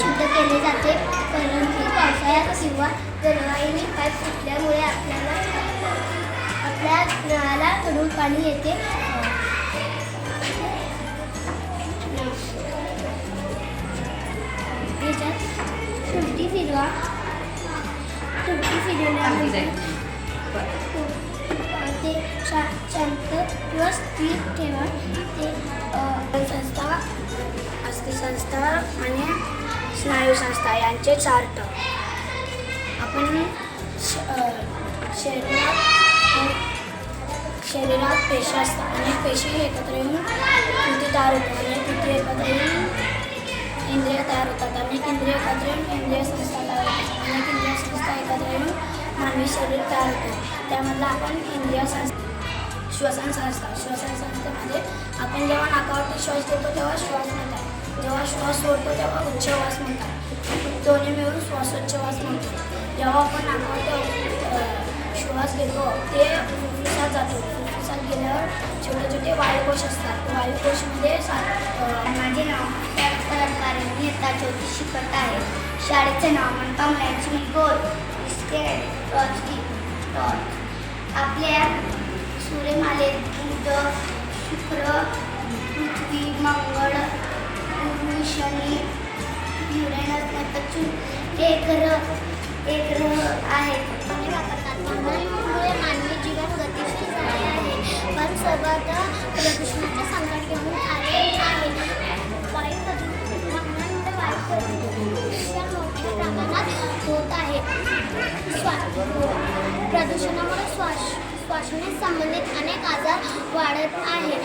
केले जाते. परंतु पावसाळ्यात किंवा जलवाहिनी पाईप फुटल्यामुळे आपल्याला आपल्या नळाला कडून पाणी येते. तुरटी फिरवा. तुरटी फिरवल्यानंतर ते शा शांत व स्थिर ठेवा. ते संस्था अस्थिसंस्था आणि सहकारी संस्था यांचे चार्ट. आपण श- शरीरात शरीरात पेशी असतात. अनेक पेशी एकत्र येऊन कृती तयार होतात? अनेक कृती एकत्र येऊन इंद्रिय तयार होतात. अनेक इंद्रिय एकत्र येऊन इंद्रिय संस्था तयार होतात. अनेक इंद्रिय संस्था एकत्र येऊन मानवी शरीर तयार होतो. त्यामधला आपण इंद्रिय संस्था श्वसन संस्था. श्वसन संस्थेमध्ये आपण जेव्हा नाकावरती श्वास घेतो तेव्हा श्वास म्हणतात. जेव्हा श्वास सोडतो तेव्हा उच्चवास म्हणतात. दोन्ही मिळून श्वासोच्छवास म्हणतो. जेव्हा आपण नाकावरती श्वास घेतो ते फुफ्फुसात जातो. फुफ्फुसात गेल्यावर छोटे छोटे वायुकोश असतात. वायुकोशमध्ये माझे नाव परंपरे मी आता ज्योतिष शिकत आहे. शाळेचे नाव म्हणता मुलांची गोल स्टेट आपल्या सूर्यमालेत बुध शुक्र पृथ्वी मंगळ शनी युरेनस नेपच्यून हे ग्रह आहेत आणि वापरतात वाहनांमुळे मानवी जीवन गतिशील झाले आहे पण सर्वात प्रदूषणाचे संकट घेऊन आले आहे वायू प्रदूषण वाहनांमुळे प्रदूषण मोठ्या प्रमाणात होत आहे श्वा प्रदूषणामुळे श्वास श्वासने संबंधित अनेक आजार वाढत आहे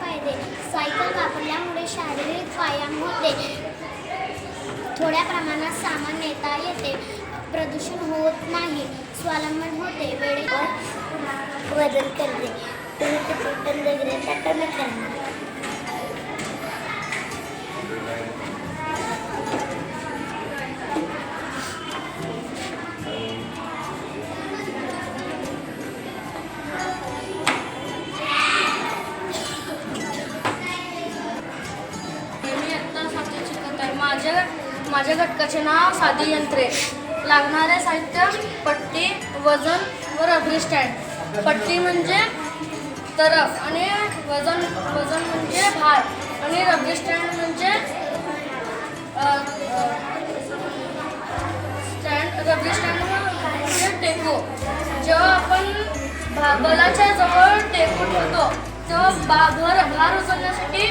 फायदे सायकल वापरल्यामुळे शारीरिक व्यायाम होते. थोड्या प्रमाणात सामान नेता येते. प्रदूषण होत नाही. स्वावलंबन होते. वेळेवर वजन करते नाव साधी यंत्रे लागणारे साहित्य पट्टी वजन व रबरी स्टँड पट्टी म्हणजे तरफ आणि वजन वजन म्हणजे भार आणि रबरी स्टँड म्हणजे स्टँड रबरी स्टँड म्हणजे टेको. जेव्हा आपण भा- बलाच्या जवळ टेको ठेवतो तेव्हा बा भर भार उचलण्यासाठी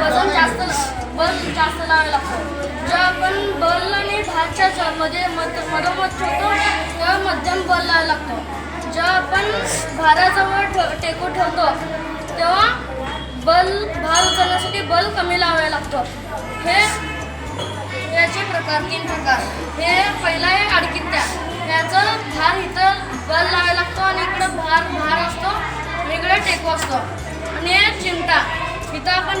वजन जास्त बल जास्त लावायला लागतो. जेव्हा आपण बल आणि भारच्या मध्ये मध मधोमध ठेवतो तेव्हा मध्यम बल लावायला लागतो. जेव्हा आपण भाराजवळ टेकू ठेवतो तेव्हा बल भार उचलण्यासाठी बल कमी लावायला लागतो. हे याचे प्रकार तीन प्रकार. हे पहिला आहे अडकित्या याचं भार इथं बल लावायला लागतो आणि इकडं भार भार असतो इकडे टेकू असतो. आणि हे चिमटा. इथं आपण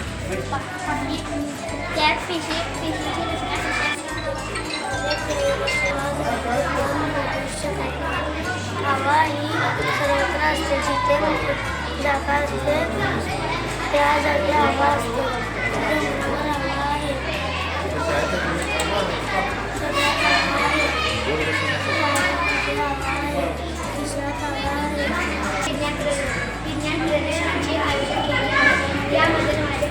पाहिल्या पाहिजे पा- त्यात पिशे रचना हवा ही सर्वत्र असते जिथे जागा असते त्या जागी हवा असते हवा आहे आहे. विज्ञान प्रदर्शनाचे आयोजन केले यामध्ये माझे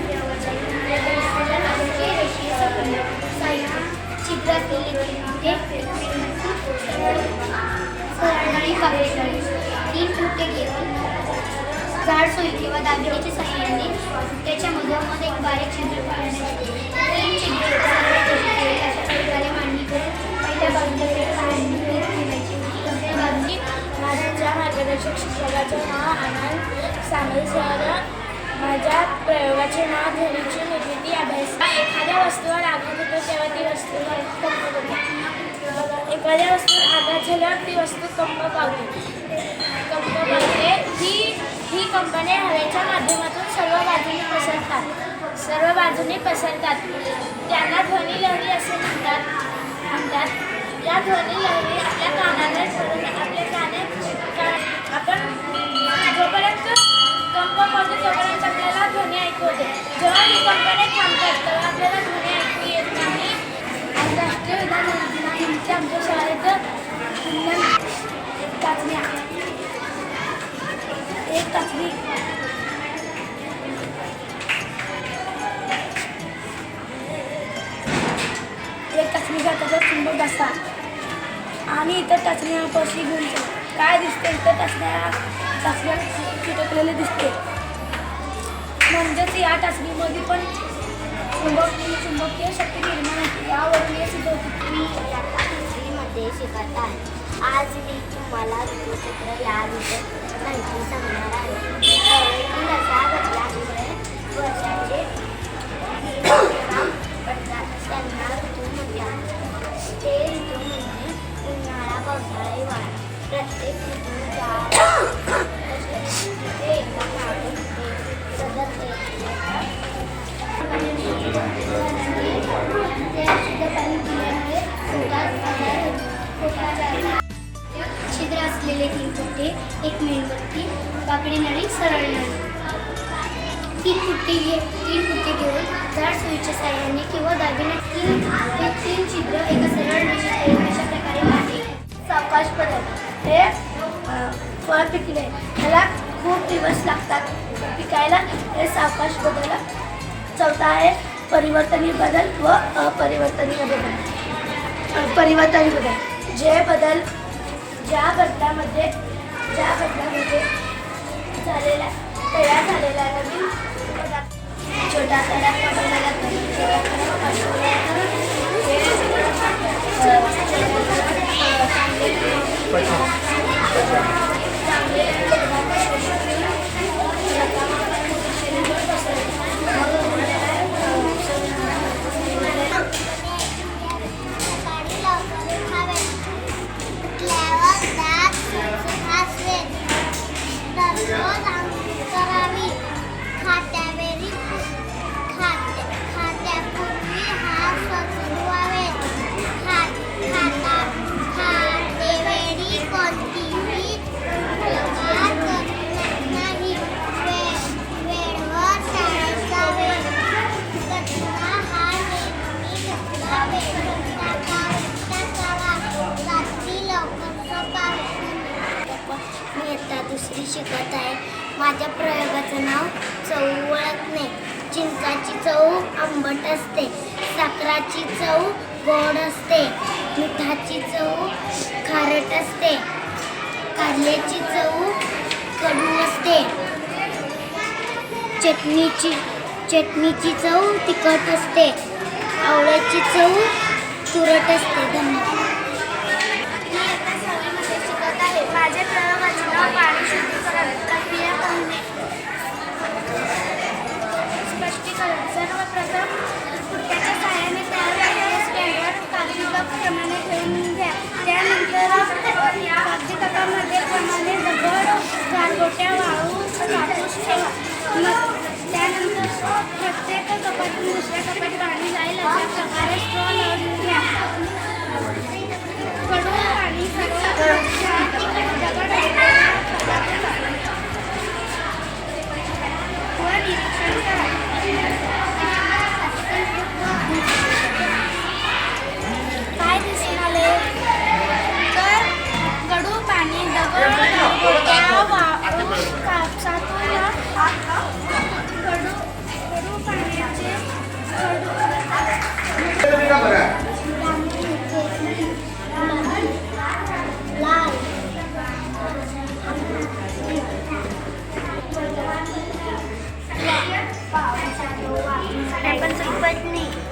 सुई किंवा दागिन्याच्या सहाय्याने त्याच्या मधोमध एक बारीक छिद्र पाडण्याची तीन छिद्र अशा प्रकारे मांडणी करून पहिल्या बाजूला एक काढणी ठेवायची. दुसऱ्या बाजूने माझ्या मार्गदर्शक शिक्षकाचे नाव आनंद सांगली शहर माझ्या प्रयोगाचे नाव ध्वनीची निर्मिती अभ्यास. एखाद्या वस्तूवर आघात होतो तेव्हा ती वस्तू एखाद्या वस्तूवर आघात झाल्यावर ती वस्तू कंप पावते. कंप पावते. ही कंपने हवेच्या माध्यमातून सर्व बाजूने पसरतात. सर्व बाजूने पसरतात. त्यांना ध्वनी लहरी असे म्हणतात. म्हणतात या ध्वनी लहरी आपल्या कानाला धरून आपल्या काने आपण जोपर्यंत कंप पडतो तोपर्यंत आपल्याला ध्वनी ऐकू होते जेव्हा ही कंपने थांबतात तेव्हा आपल्याला ध्वनी ऐकू येत नाही. आंतरराष्ट्रीय विधान दिनानिमित्त आमच्या शाळेत आहे. इथं इतर पशी पैसे घेऊन काय दिसते इथं चाचण्या चाचण्या चिटकलेले दिसते म्हणजेच या टाचणीमध्ये पण चुंबकीय चुंबकीय शक्ती निर्माण होते. यावरून हे सिद्ध मी इयत्ता तिसरीमध्ये शिकत आहे. आज मी तुम्हाला ऋतुचक्र याविषयी माहिती सांगणार आहे. अशा सावकाश पडत हे फळ पिकले ह्याला खूप दिवस लागतात पिकायला. हे सावकाश बदल चौथा आहे परिवर्तनीय बदल व अपरिवर्तनीय बदल. परिवर्तनीय बदल. जे बदल ज्या बदलामध्ये ज्या बदलामध्ये झालेला तयार झालेला नवीन छोटा छोटा तयार बनवलेला शिकत आहे. माझ्या प्रयोगाचं नाव चव ओळखणे चिंचाची चव आंबट असते. साखराची चव गोड असते. मिठाची चव खारट असते. कारल्याची चव कडू असते. चटणीची चटणीची चव तिखट असते. आवळ्याची चव तुरट असते. धन्यवाद. मी आता शिकत आहे. माझ्या प्रयोगाचे नाव स्पष्टीकरण सर्वप्रथम पुट्ट्याच्या सहाय्याने तयार झालेल्या स्टँडवर कागदी ठेवून घ्या त्यानंतर कागदी कपामध्ये प्रमाणे दगड गारगोट्या वाळू कापूस ठेवा मग त्यानंतर प्रत्येक कपातून दुसऱ्या कपात पाणी जाईल अशा प्रकारे स्ट्रॉ लावून घ्या. कडू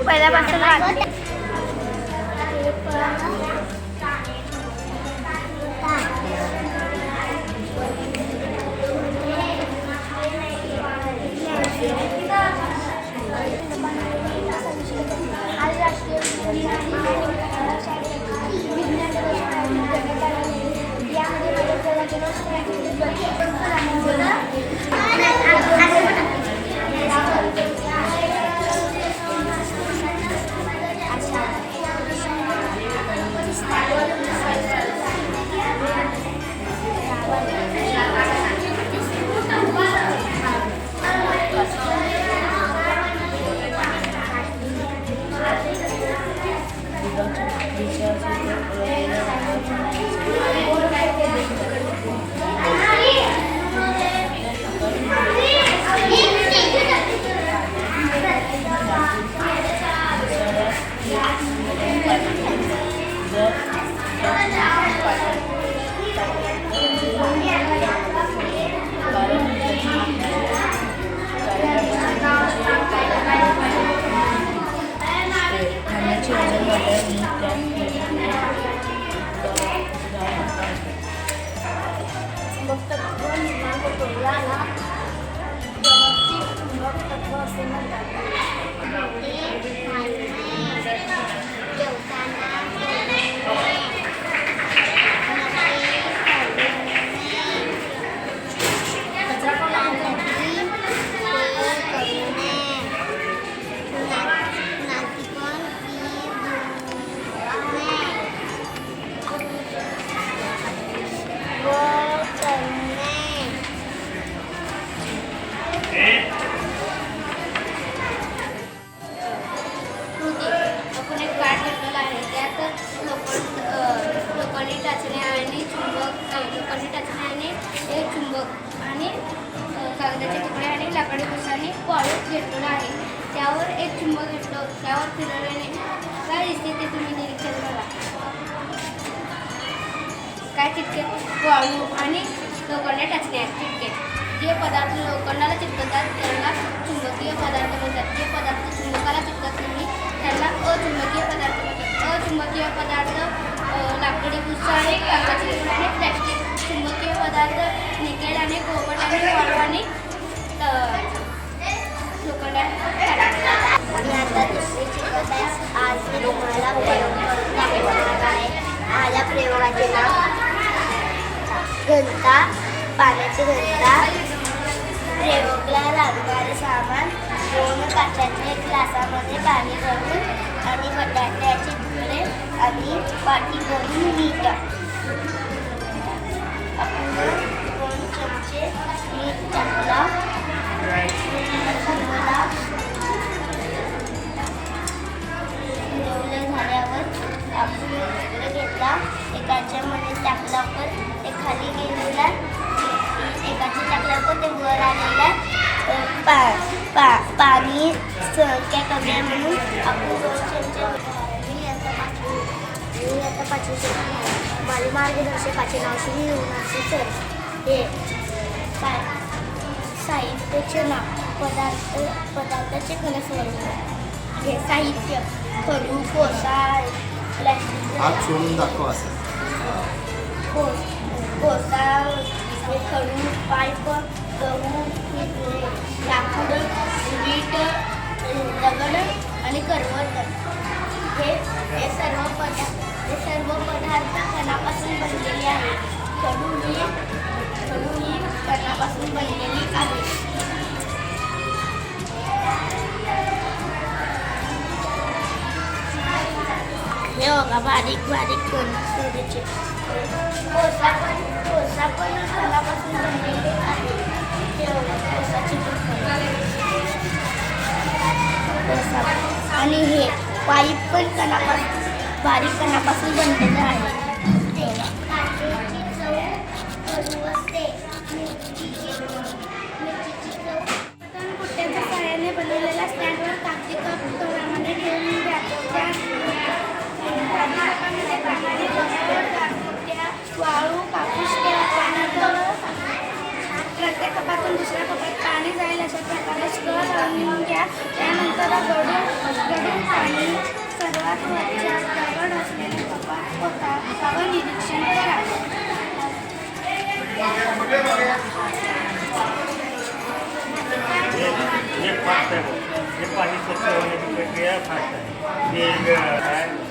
快来吧吃饭。Terima kasih. त्यावर एक चुंबक घेतलं त्यावर फिरवल्याने काय दिसते ते तुम्ही निरीक्षण करा काय चिटके वाळू आणि लोखंडी टाचण्या चिटके जे पदार्थ लोखंडाला चिटकतात त्यांना चुंबकीय पदार्थ म्हणतात जे पदार्थ चुंबकाला चिटकत नाही त्यांना अचुंबकीय पदार्थ म्हणतात अचुंबकीय पदार्थ लाकडी पुस्सा आणि कागदाची आणि प्लॅस्टिक चुंबकीय पदार्थ निकेल आणि कोबट आणि वाळू आणि घंटा पाण्याची घंटा प्रयोगला लागणारे सामान दोन काचाच्या ग्लासामध्ये पाणी भरून आणि बटाट्याचे तुकडे आणि वाटी भरून मीठ आपण दोन चमचे मीठ टाकला आपण इकडे घेतला एकाच्या मध्ये टाकल्यावर ते खाली गेलेला एकाच्या टाकल्यावर ते वर आलेला पा पा पाणी संख्या कमी आहे म्हणून आपण दोन चमचे मी आता पाचवी मी आता पाचवी माझे मार्गदर्शकाचे नाव श्री युनासी सर हे पा साहित्याचे नाव पदार्थ पदार्थाचे घनस्वरूप हे साहित्य करू कोसा हात सोडून दाखव असं कोस हे खडू पाईप गहू लाकूड वीट दगड आणि करवत हे हे सर्व पदार्थ हे सर्व पदार्थ कणापासून बनलेले आहे खडू ही खडू ही कणापासून बनलेली आहे हे बघा बारीक बारीक कण सूर्याचे कोसा पण कोसा पण कणापासून बनलेले आहे हे बघा कोसाची पण कण. कोसा आणि हे पाईप पण कणापासून बारीक कणापासून बनलेलं आहे हे बघा. बटन पुट्ट्याच्या सहाय्याने बनवलेल्या स्टँडवर कागदी कप तव्यामध्ये ठेवून द्या त्या कागदी कपामध्ये पाण्याने रबर, गारपुट्या, वाळू कापूस ठेवा त्यानंतर प्रत्येक कपातून दुसऱ्या कपात पाणी जाईल अशा प्रकारे स्क्र लावून घ्या त्यानंतर गडून गडून पाणी सर्वात वरच्या दगड असलेल्या कपात होता व निरीक्षण करा हे फास्ट आहे बघ. हे पाणी स्वच्छ होण्याची प्रक्रिया फास्ट आहे हे एक, अं, काय एक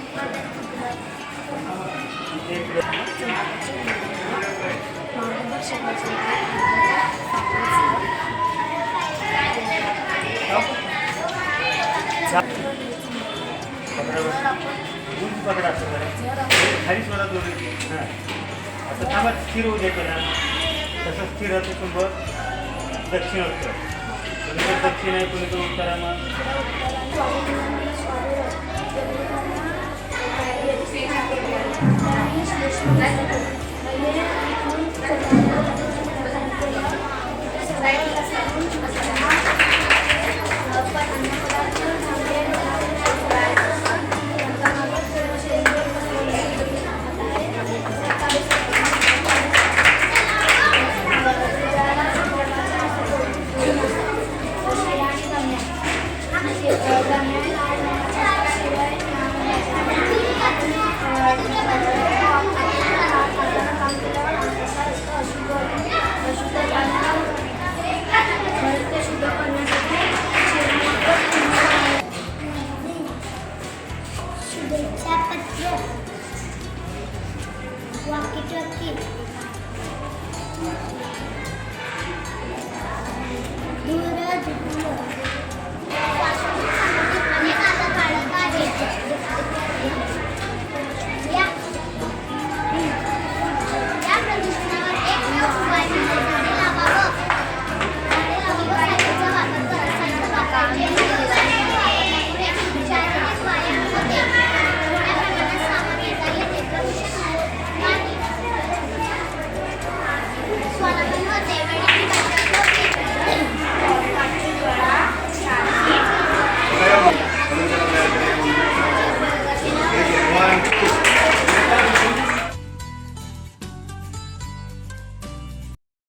पकडा दूध असं जरा. खाली सोडा दोन हां असं थांबा स्थिर होऊ देतो ना तसं स्थिर होतं तुमचं दक्षिण उत्तर कोणीकडे दक्षिण आहे कोणीकडे उत्तर मग मग आणि